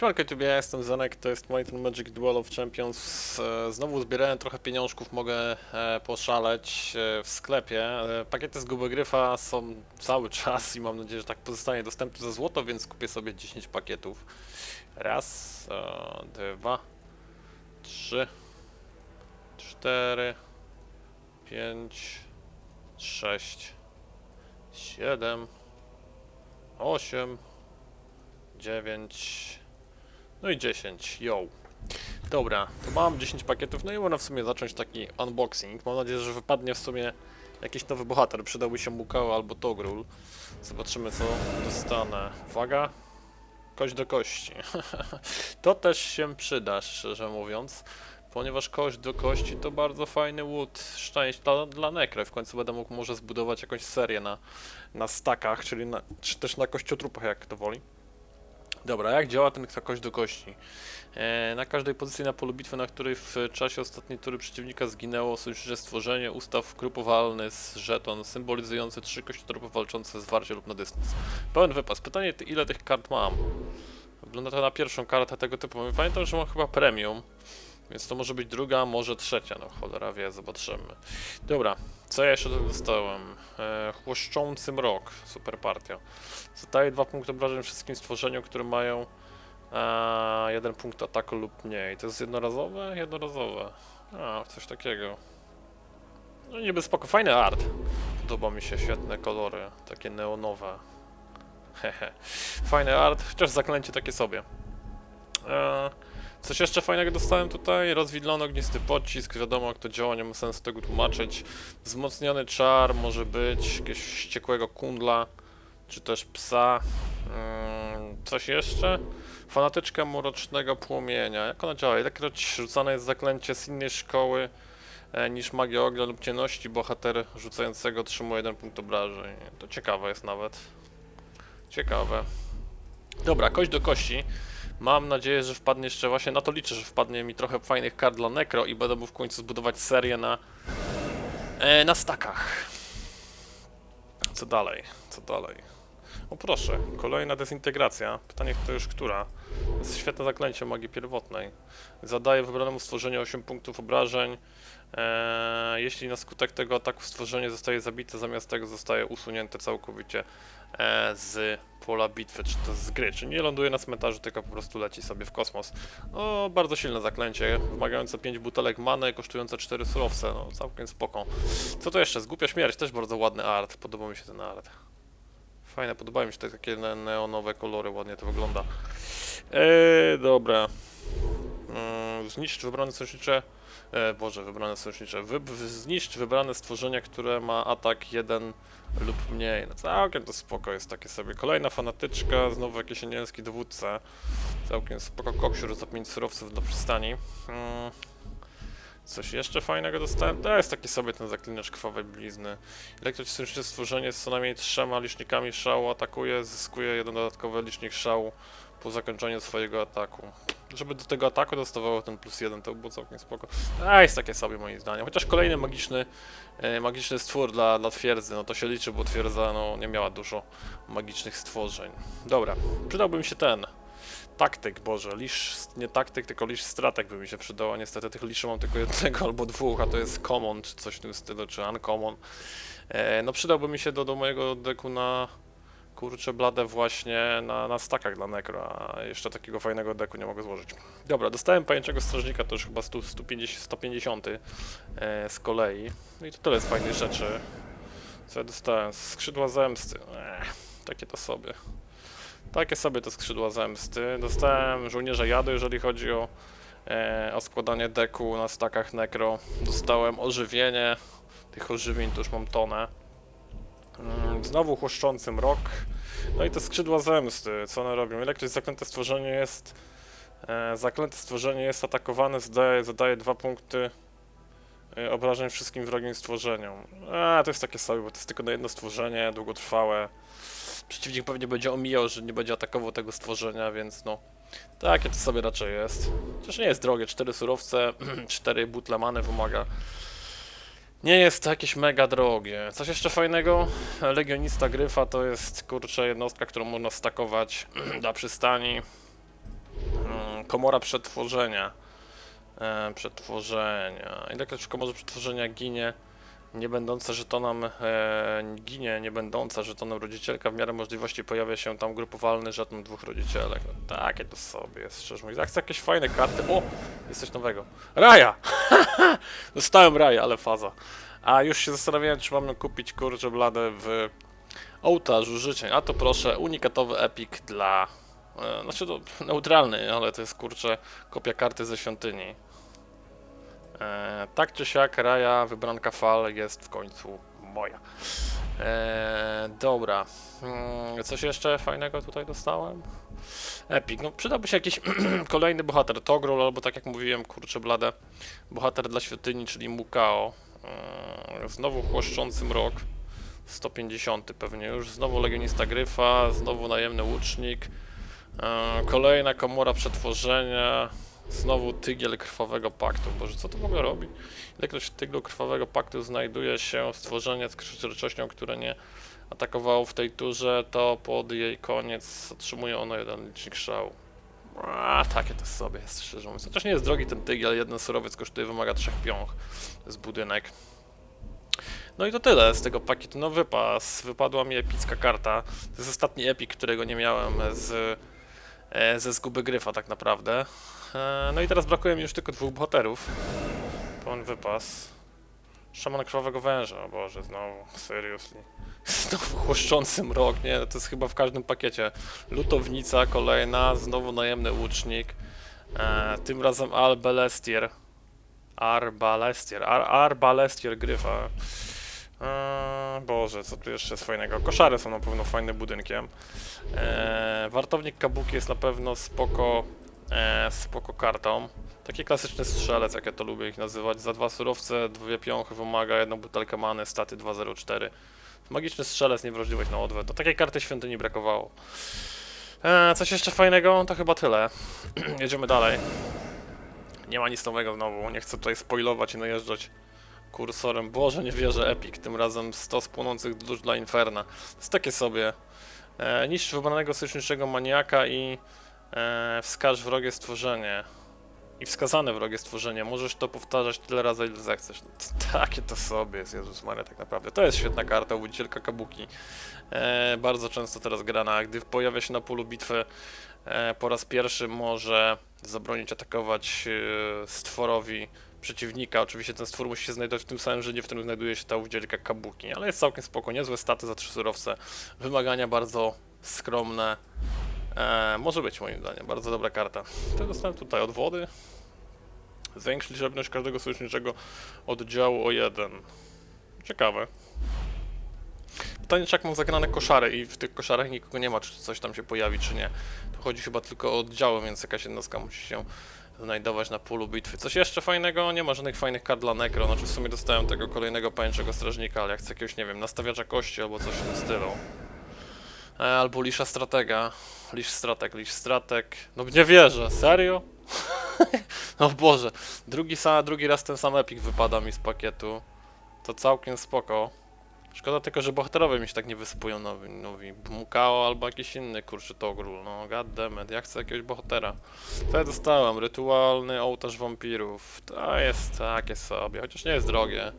Siemanko YouTube, ja jestem Zenek, to jest Might Magic Duel of Champions. E, Znowu zbierałem trochę pieniążków, mogę e, poszaleć e, w sklepie. Pakiety z Guby Gryfa są cały czas i mam nadzieję, że tak pozostanie dostępny za złoto, więc kupię sobie 10 pakietów. Raz, dwa, trzy, cztery, pięć, sześć, siedem, osiem, dziewięć, no i 10, yo. Dobra, to mam 10 pakietów, no i można w sumie zacząć taki unboxing. Mam nadzieję, że wypadnie w sumie jakiś nowy bohater. Przydałby się Mukao albo Togrul. Zobaczymy co dostanę. Uwaga. Kość do kości. to też się przyda, szczerze mówiąc. Ponieważ kość do kości to bardzo fajny łód szczęść dla, dla Nekre. W końcu będę mógł może zbudować jakąś serię na, na stakach, czyli na, czy też na kościotrupach, jak to woli. Dobra, jak działa ten kość do kości? E, na każdej pozycji na polu bitwy, na której w czasie ostatniej tury przeciwnika zginęło sojusznicze stworzenie, ustaw grupowalny z żeton symbolizujący trzy kościotrupy walczące zwarcie lub na dystans. Pełen wypas. Pytanie, ile tych kart mam? Wygląda to na pierwszą kartę tego typu. Pamiętam, że mam chyba premium, więc to może być druga, może trzecia. No cholera wie, zobaczymy. Dobra, co ja jeszcze dostałem? E, chłoszczący mrok, super partia. Zadaje dwa punkty obrażeń wszystkim stworzeniom, które mają a, jeden punkt ataku lub mniej. To jest jednorazowe? Jednorazowe. A, coś takiego. No niby spoko, fajny art. Podoba mi się, świetne kolory, takie neonowe. Hehe. Fajny art, chociaż zaklęcie takie sobie. E, coś jeszcze fajnego dostałem tutaj? Rozwidlono ognisty pocisk, wiadomo jak to działa, nie ma sensu tego tłumaczyć. Wzmocniony czar może być, jakiegoś wściekłego kundla czy też psa. Mm, coś jeszcze? Fanatyczka mrocznego płomienia. Jak ona działa? Ilekroć rzucane jest zaklęcie z innej szkoły e, niż magia ognia lub ciemności, bohater rzucającego otrzymuje jeden punkt obrażeń. To ciekawe jest nawet. Ciekawe. Dobra, kość do kości. Mam nadzieję, że wpadnie jeszcze właśnie, na to liczę, że wpadnie mi trochę fajnych kart dla Necro i będę mógł w końcu zbudować serię na, e, na stakach. Co dalej? Co dalej? O proszę, kolejna dezintegracja. Pytanie to już która? To jest świetne zaklęcie magii pierwotnej. Zadaje wybranemu stworzeniu 8 punktów obrażeń. Eee, jeśli na skutek tego ataku stworzenie zostaje zabite, zamiast tego zostaje usunięte całkowicie e, z pola bitwy, czy to z gry. Czyli nie ląduje na cmentarzu, tylko po prostu leci sobie w kosmos. O, bardzo silne zaklęcie, wymagające 5 butelek many, kosztujące 4 surowce, no całkiem spoko. Co to jeszcze? Zgłupia śmierć, też bardzo ładny art, podoba mi się ten art. Fajne, podobają mi się te takie ne neonowe kolory, ładnie to wygląda. Eee, dobra. Mm, zniszcz wybrane sojusznicze. E, Boże, wybrane sojusznicze. Wy, zniszcz wybrane stworzenie, które ma atak 1 lub mniej. No całkiem to spoko jest takie sobie. Kolejna fanatyczka, znowu jakiś anielski dowódca. Całkiem spoko koksiur za 5 surowców do przystani. Mm. Coś jeszcze fajnego dostałem? To jest taki sobie ten zaklinacz krwawej blizny. Elektryczne stworzenie z co najmniej trzema licznikami szału atakuje, zyskuje jeden dodatkowy licznik szału po zakończeniu swojego ataku. Żeby do tego ataku dostawało ten plus jeden, to by było całkiem spoko. A jest takie sobie moim zdaniem. Chociaż kolejny magiczny, e, magiczny stwór dla, dla twierdzy, no to się liczy, bo twierdza no, nie miała dużo magicznych stworzeń. Dobra, przydałby mi się ten. Taktyk, Boże, lisz, nie taktyk, tylko lisz stratek by mi się przydała. Niestety tych liszy mam tylko jednego albo dwóch, a to jest common, czy coś w tym stylu, czy uncommon. E, no przydałby mi się do, do mojego deku na kurczę blade właśnie na, na stakach dla Necro, a jeszcze takiego fajnego deku nie mogę złożyć. Dobra, dostałem pajęczego strażnika, to już chyba 100, 150, 150 e, z kolei. No i to tyle z fajnych rzeczy. Co ja dostałem? Skrzydła zemsty. Ech, takie to sobie. Takie sobie te skrzydła zemsty. Dostałem żołnierza jadu, jeżeli chodzi o, e, o składanie deku na stakach Necro. Dostałem ożywienie. Tych ożywień to już mam tonę. Mm, Znowu chłoszczący mrok. No i te skrzydła zemsty, co one robią? Ilekroć zaklęte stworzenie jest. E, zaklęte stworzenie jest atakowane, zadaje, zadaje dwa punkty e, obrażeń wszystkim wrogim stworzeniom. A, to jest takie sobie, bo to jest tylko na jedno stworzenie, długotrwałe. Przeciwnik pewnie będzie omijał, że nie będzie atakował tego stworzenia, więc no. Takie to sobie raczej jest. Chociaż nie jest drogie, cztery surowce, cztery butle many wymaga. Nie jest to jakieś mega drogie. Coś jeszcze fajnego? Legionista Gryfa to jest kurczę jednostka, którą można stakować na przystani. Komora przetworzenia. E, przetworzenia. Ilekroć komorze przetworzenia ginie nie będąca żetonem, e, ginie nie będąca żetonem rodzicielka, w miarę możliwości pojawia się tam grupowalny żeton dwóch rodzicielek. No, takie to sobie jest, szczerze mówiąc. Jak jakieś fajne karty. O! Jest coś nowego. Raja! Dostałem raja, ale faza. A już się zastanawiałem, czy mam kupić kurczę bladę w ołtarzu życzeń. A to proszę, unikatowy epic dla... E, znaczy to neutralny, ale to jest kurczę kopia karty ze świątyni. E, tak czy siak, Raja, wybranka fal jest w końcu moja. E, dobra. Hmm, coś jeszcze fajnego tutaj dostałem? Epic. No przydałby się jakiś kolejny bohater. Togrul albo tak jak mówiłem, kurczę blade. Bohater dla świątyni, czyli Mukao. E, znowu chłoszczący mrok. 150 pewnie już. Znowu Legionista Gryfa, znowu Najemny Łucznik. E, kolejna komora przetworzenia. Znowu tygiel krwawego paktu. Boże, co to w ogóle robi? Ilekroć tyglu krwawego paktu znajduje się stworzenie z przezroczystością, które nie atakowało w tej turze, to pod jej koniec otrzymuje ono jeden licznik szału. A, takie to sobie jest, szczerze mówiąc. Chociaż nie jest drogi ten tygiel, jeden surowiec kosztuje, wymaga trzech piąch z budynek. No i to tyle z tego pakietu. No wypas, wypadła mi epicka karta. To jest ostatni epik, którego nie miałem z, ze zguby gryfa tak naprawdę. E, no i teraz brakuje mi już tylko dwóch bohaterów. Pełen wypas. Szaman krwawego węża, o Boże, znowu, seriously. Znowu chłoszczący mrok, nie, to jest chyba w każdym pakiecie. Lutownica kolejna, znowu najemny łucznik. E, tym razem Albelestier. Arbalestier, Ar Arbalestier gryfa. Boże, co tu jeszcze jest fajnego? Koszary są na pewno fajnym budynkiem. Eee, wartownik Kabuki jest na pewno spoko e, spoko kartą. Taki klasyczny strzelec, jak ja to lubię ich nazywać. Za dwa surowce, dwie piąchy wymaga, jedną butelkę many, staty 204. Magiczny strzelec, niewrażliwość na odwet. To takiej karty świątyni brakowało. E, coś jeszcze fajnego? To chyba tyle. Jedziemy dalej. Nie ma nic nowego znowu, nie chcę tutaj spoilować i najeżdżać kursorem. Boże, nie wierzę, Epic, tym razem 100 spłonących dusz dla Inferna. To jest takie sobie. E, niszcz wybranego sojuszniczego maniaka i e, wskaż wrogie stworzenie i wskazane wrogie stworzenie. Możesz to powtarzać tyle razy, ile zechcesz. No, takie to sobie jest, Jezus Maria, tak naprawdę. To jest świetna karta, Uwodzicielka Kabuki. E, bardzo często teraz grana, gdy pojawia się na polu bitwy e, po raz pierwszy może zabronić atakować e, stworowi przeciwnika. Oczywiście ten stwór musi się znajdować w tym samym rzędzie, w którym znajduje się ta uwdzielka Kabuki, ale jest całkiem spoko, niezłe staty za trzy surowce. Wymagania bardzo skromne. E, może być moim zdaniem, bardzo dobra karta. To dostałem tutaj od wody. Zwiększ liczebność każdego sojuszniczego oddziału o jeden. Ciekawe. Pytanie, czy jak mam zagrane koszary i w tych koszarach nikogo nie ma, czy coś tam się pojawi, czy nie. To chodzi chyba tylko o oddziały, więc jakaś jednostka musi się znajdować na polu bitwy. Coś jeszcze fajnego? Nie ma żadnych fajnych kart dla Necro, znaczy w sumie dostałem tego kolejnego pajęczego strażnika, ale jak chcę jakiegoś, nie wiem, nastawiacza kości albo coś w tym stylu. E, albo Lisza Stratega. Lisz Stratek, Lisz Stratek. No nie wierzę, serio? no Boże, drugi, drugi raz ten sam epik wypada mi z pakietu. To całkiem spoko. Szkoda tylko, że bohaterowie mi się tak nie wysypują nowi, nowi. Mukao albo jakiś inny kurczę togrul. No goddammit, ja chcę jakiegoś bohatera. To ja dostałem, rytualny ołtarz wampirów. To jest takie sobie, chociaż nie jest drogie.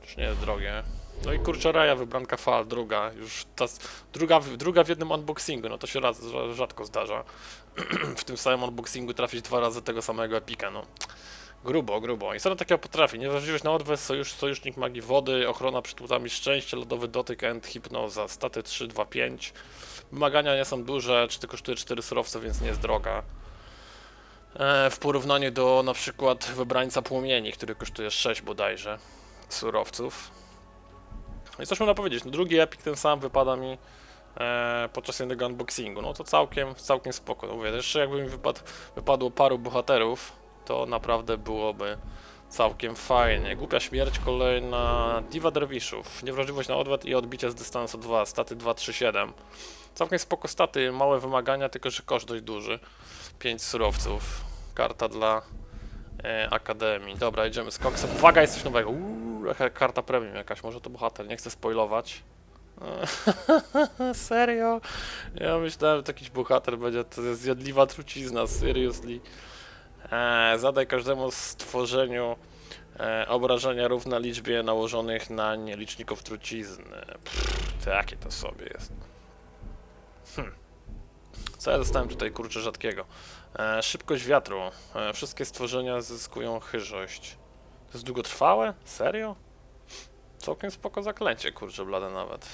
Chociaż nie jest drogie. No i kurczę Raja, wybranka fal, druga, już ta, druga, druga w jednym unboxingu, no to się raz, rzadko zdarza. w tym samym unboxingu trafić dwa razy tego samego epika, no. Grubo, grubo. I co takiego potrafi? Niewrażliwość na odwet, sojusz, sojusznik magii wody, ochrona przed łudami szczęście, lodowy dotyk, end, hipnoza, staty 3, 2, 5. Wymagania nie są duże, czy tylko kosztuje 4 surowce, więc nie jest droga. E, w porównaniu do na przykład wybrańca płomieni, który kosztuje 6 bodajże surowców. I coś można powiedzieć, no drugi epic ten sam wypada mi e, podczas jednego unboxingu, no to całkiem, całkiem spoko. No mówię, jeszcze jakby mi wypad, wypadło paru bohaterów, to naprawdę byłoby całkiem fajnie. Głupia śmierć kolejna Diva Derwiszów. Niewrażliwość na odwet i odbicie z dystansu 2, staty 2, 3, 7. Całkiem spoko staty, małe wymagania, tylko że koszt dość duży. 5 surowców. Karta dla e, Akademii. Dobra, idziemy z koksem. Uwaga, jest coś nowego. Uuu, karta premium jakaś, może to bohater, nie chcę spoilować. Serio? Ja myślałem, że to jakiś bohater będzie, to jest zjadliwa trucizna, seriously. Eee, zadaj każdemu stworzeniu e, obrażenia równa liczbie nałożonych na nie liczników trucizny. Pff, to jakie to sobie jest? Hm. Co ja dostałem tutaj, kurczę, rzadkiego? E, szybkość wiatru. E, wszystkie stworzenia zyskują chyżość. To jest długotrwałe? Serio? Całkiem spoko zaklęcie, kurczę, blade nawet.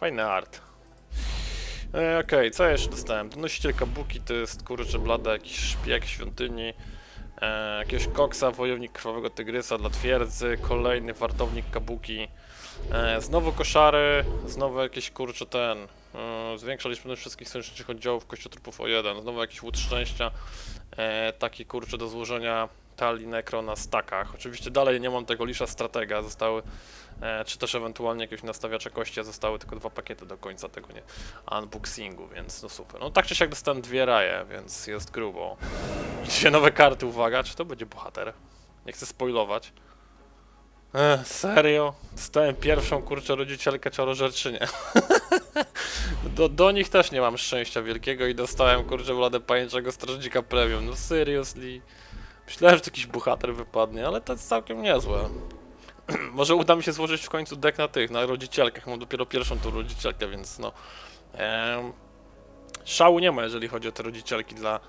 Fajny art. E, Okej, co ja jeszcze dostałem? Donosiciel kabuki to jest, kurczę, blada, jakiś szpieg świątyni. E, jakiegoś koksa, wojownik krwawego tygrysa dla twierdzy, kolejny wartownik kabuki. E, znowu koszary, znowu jakieś, kurczę, ten... E, zwiększa liczebność wszystkich sojuszniczych oddziałów kościotrupów o jeden. Znowu jakiś łód szczęścia. E, taki, kurczę, do złożenia talii nekro na stakach. Oczywiście dalej nie mam tego lisza stratega, zostały e, czy też ewentualnie jakieś nastawiacze kości, zostały tylko dwa pakiety do końca tego nie unboxingu, więc no super. No tak czy siak dostałem dwie raje, więc jest grubo. Dwie nowe karty, uwaga, czy to będzie bohater? Nie chcę spoilować. Ech, serio? Dostałem pierwszą kurczę rodzicielkę czarożerczynię. do, do nich też nie mam szczęścia wielkiego i dostałem kurczę władę pajęczego strażnika premium. No seriously. Myślałem, że jakiś bohater wypadnie, ale to jest całkiem niezłe. Może uda mi się złożyć w końcu deck na tych, na rodzicielkach. Mam dopiero pierwszą tą rodzicielkę, więc no. Em, szału nie ma, jeżeli chodzi o te rodzicielki dla,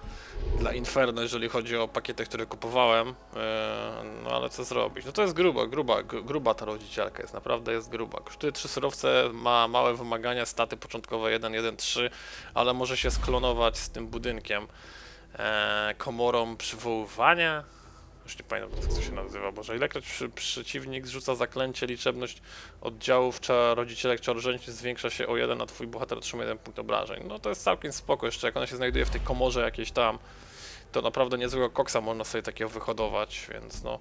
dla Inferno, jeżeli chodzi o pakiety, które kupowałem. E, no ale co zrobić? No to jest gruba, gruba, gr- gruba ta rodzicielka jest, naprawdę jest gruba. Kosztuje trzy surowce, ma małe wymagania, staty początkowe 1, 1, 3, ale może się sklonować z tym budynkiem e, komorą przywoływania. Już nie pamiętam, jak to się nazywa. Boże, ilekroć przy, przeciwnik zrzuca zaklęcie, liczebność oddziałów czarodzicielek czarodziejów zwiększa się o jeden, a twój bohater otrzymuje jeden punkt obrażeń. No to jest całkiem spoko, jeszcze jak ona się znajduje w tej komorze jakiejś tam, to naprawdę niezłego koksa można sobie takiego wyhodować, więc no...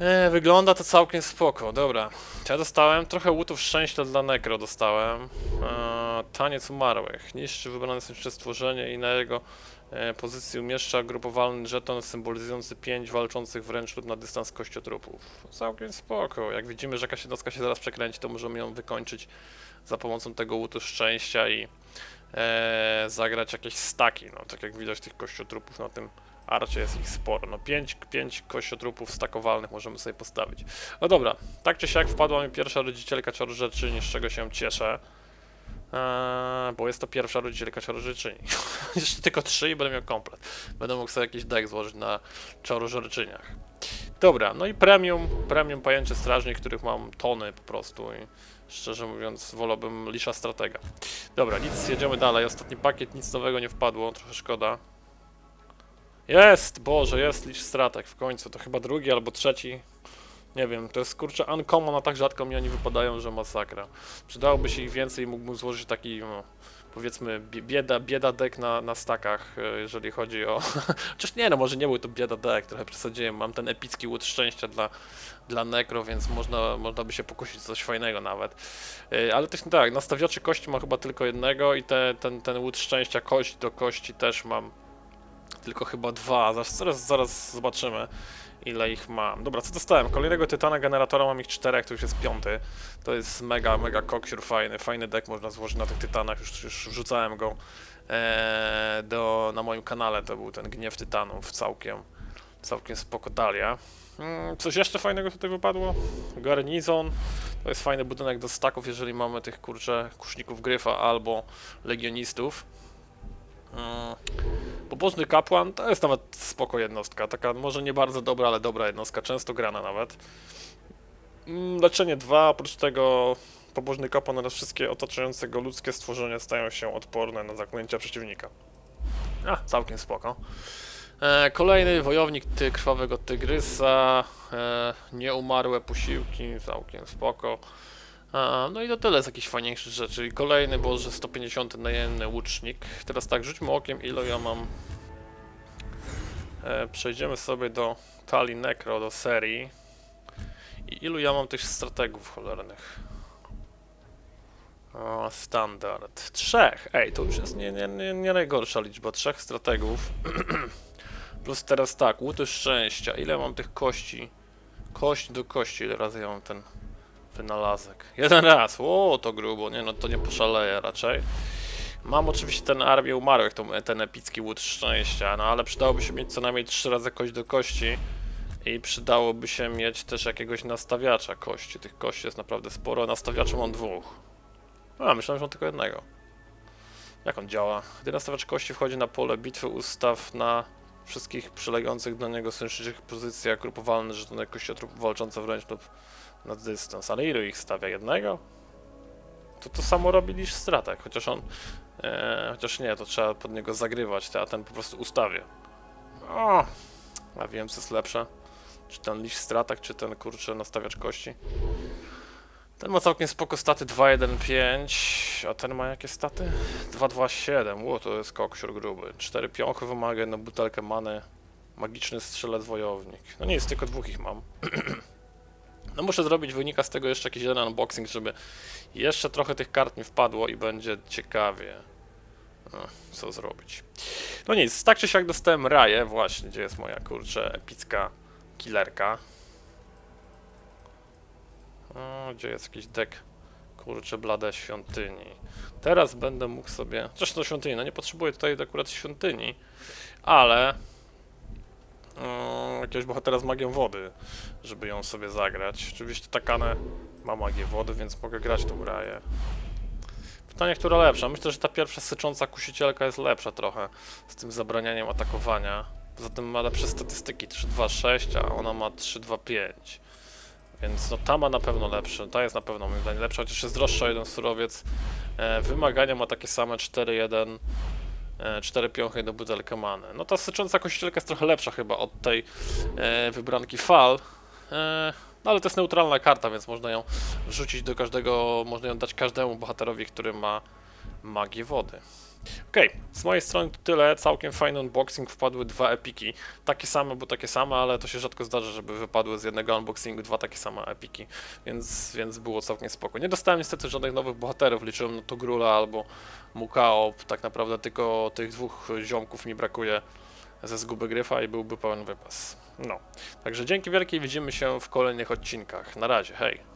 E, wygląda to całkiem spoko, dobra. Ja dostałem trochę łutów szczęścia dla Necro dostałem. E, taniec umarłych. Niszczy wybrane stworzenie i na jego pozycji umieszcza grupowalny żeton symbolizujący pięć walczących wręcz lub na dystans kościotrupów. Całkiem spoko. Jak widzimy, że jakaś jednostka się zaraz przekręci, to możemy ją wykończyć za pomocą tego łutu szczęścia i e, zagrać jakieś staki. No, tak jak widać tych kościotrupów na tym arcie jest ich sporo. No 5, pięć kościotrupów stakowalnych możemy sobie postawić. No dobra, tak czy siak wpadła mi pierwsza rodzicielka czarodzieczyni, z czego się cieszę. Eee, bo jest to pierwsza rodzicielka czarodzieczyni. Jeszcze tylko trzy i będę miał komplet. Będę mógł sobie jakiś deck złożyć na czarodzieczyniach. Dobra, no i premium, premium pajęczy strażnik, których mam tony po prostu i szczerze mówiąc wolałbym Lisza Stratega. Dobra, nic, jedziemy dalej. Ostatni pakiet, nic nowego nie wpadło, trochę szkoda. Jest, Boże, jest Licz Strateg w końcu, to chyba drugi albo trzeci. Nie wiem, to jest kurczę uncommon, a tak rzadko mi oni wypadają, że masakra. Przydałoby się ich więcej i mógłbym złożyć taki, no, powiedzmy, bie- bieda, bieda deck na, na stakach, e, jeżeli chodzi o... Chociaż nie no, może nie był to bieda deck, trochę przesadziłem, mam ten epicki łód szczęścia dla, dla Necro, więc można, można by się pokusić coś fajnego nawet. E, Ale też tak, nastawiaczy kości mam chyba tylko jednego i te, ten, ten łód szczęścia kość do kości też mam tylko chyba dwa, zaraz, zaraz, zaraz zobaczymy ile ich mam. Dobra, co dostałem? Kolejnego tytana generatora mam ich czterech, to już jest piąty. To jest mega, mega koksiur fajny, fajny deck można złożyć na tych tytanach, już, już wrzucałem go e, do, na moim kanale, to był ten gniew tytanów, całkiem, całkiem spoko. Mm, coś jeszcze fajnego tutaj wypadło? Garnizon, to jest fajny budynek do staków, jeżeli mamy tych kurczę kuszników gryfa albo legionistów. Mm. Pobożny kapłan to jest nawet spoko jednostka, taka może nie bardzo dobra, ale dobra jednostka, często grana nawet. Mm, Leczenie 2, oprócz tego pobożny kapłan oraz wszystkie otaczające go ludzkie stworzenia stają się odporne na zaklęcia przeciwnika. A, całkiem spoko. E, kolejny wojownik ty, krwawego tygrysa, e, nieumarłe posiłki, całkiem spoko. A, no i to tyle z jakichś fajniejszych rzeczy. Kolejny, boże, 150 najemny łucznik. Teraz tak, rzućmy okiem, ile ja mam. E, przejdziemy sobie do talii Necro, do serii. I ilu ja mam tych strategów cholernych? O, standard. Trzech! Ej, to już jest nie, nie, nie, nie najgorsza liczba. Trzech strategów. Plus teraz tak, łuty szczęścia. Ile mam tych kości? Kość do kości, ile razy ja mam ten Wynalazek. Jeden raz. O, to grubo. Nie no, to nie poszaleję raczej. Mam oczywiście ten armię umarłych, ten epicki łód szczęścia, no ale przydałoby się mieć co najmniej trzy razy kość do kości. I przydałoby się mieć też jakiegoś nastawiacza kości. Tych kości jest naprawdę sporo, nastawiacza mam dwóch. A, myślałem, że mam tylko jednego. Jak on działa? Gdy nastawiacz kości wchodzi na pole bitwy, ustaw na wszystkich przylegających do niego sojuszniczych pozycjach grupowalne żetony kościotrup walczące wręcz lub na dystans. Ale ilu ich stawia? Jednego? To to samo robi niż stratek, chociaż on... E, chociaż nie, to trzeba pod niego zagrywać, a ten po prostu ustawia. O, a wiem co jest lepsze. Czy ten liść stratak, czy ten kurczę nastawiacz kości. Ten ma całkiem spoko staty 2.1.5, a ten ma jakie staty? 2.2.7, ło to jest koksior gruby. 4 piąchy wymaga, jedną butelkę many. Magiczny strzelec wojownik. No nie jest, tylko dwóch ich mam. no muszę zrobić wynika z tego jeszcze jakiś jeden unboxing, żeby jeszcze trochę tych kart mi wpadło i będzie ciekawie. No, co zrobić. No nic, tak czy siak dostałem raję, właśnie, gdzie jest moja kurczę epicka killerka. O, gdzie jest jakiś deck? Kurczę, blade świątyni. Teraz będę mógł sobie... Zresztą świątyni, no nie potrzebuję tutaj akurat świątyni, ale... Um, jakiegoś bohatera z magią wody, żeby ją sobie zagrać. Oczywiście Takane ma magię wody, więc mogę grać tą raję. Pytanie, która lepsza? Myślę, że ta pierwsza sycząca kusicielka jest lepsza trochę z tym zabranianiem atakowania. Poza tym ma lepsze statystyki 3-2-6, a ona ma 3-2-5. Więc no ta ma na pewno lepsze, ta jest na pewno moim zdaniem lepsza, chociaż jest droższa jeden surowiec. E, wymagania ma takie same 4-1, e, 4 piąchy do butelkę many. No ta sycząca kościelka jest trochę lepsza chyba od tej e, wybranki fal. E, no ale to jest neutralna karta, więc można ją wrzucić do każdego, można ją dać każdemu bohaterowi, który ma magię wody. Okej, okay. z mojej strony to tyle. Całkiem fajny unboxing, wpadły dwa epiki. Takie same, bo takie same, ale to się rzadko zdarza, żeby wypadły z jednego unboxingu dwa takie same epiki, więc, więc było całkiem spoko. Nie dostałem niestety żadnych nowych bohaterów, liczyłem na Togrula albo Mukao, tak naprawdę tylko tych dwóch ziomków mi brakuje ze zguby gryfa i byłby pełen wypas. No, także dzięki wielkie widzimy się w kolejnych odcinkach. Na razie, hej!